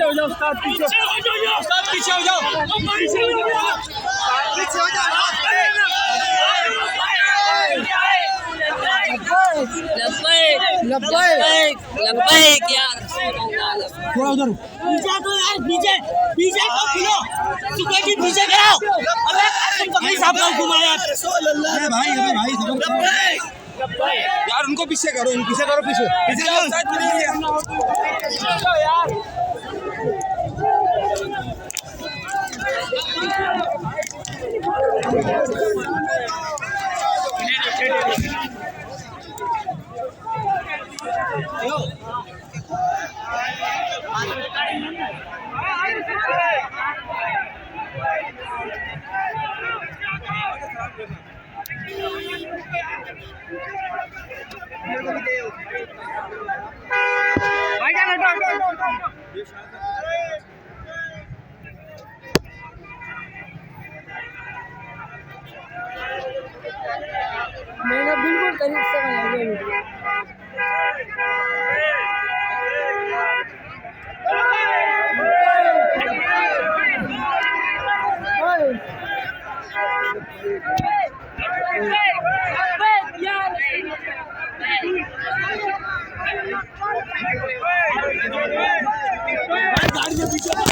पीछे हो जाओ, उस्ताद पीछे उस्ताद पीछे हो जाओ। पीछे हो जाओ। पीछे हो या थोड़ा उधर पीछे पीछे सुबह की पीछे कराओ साहब का अरे भाई अरे भाई ज़बरदस्त यार उनको पीछे करो पीछे। करो पीछे पीछे। Vai, galera, vai, vai, vai, vai. मैंने बिल्कुल करीब से बनाई है गाड़ी में पीछे।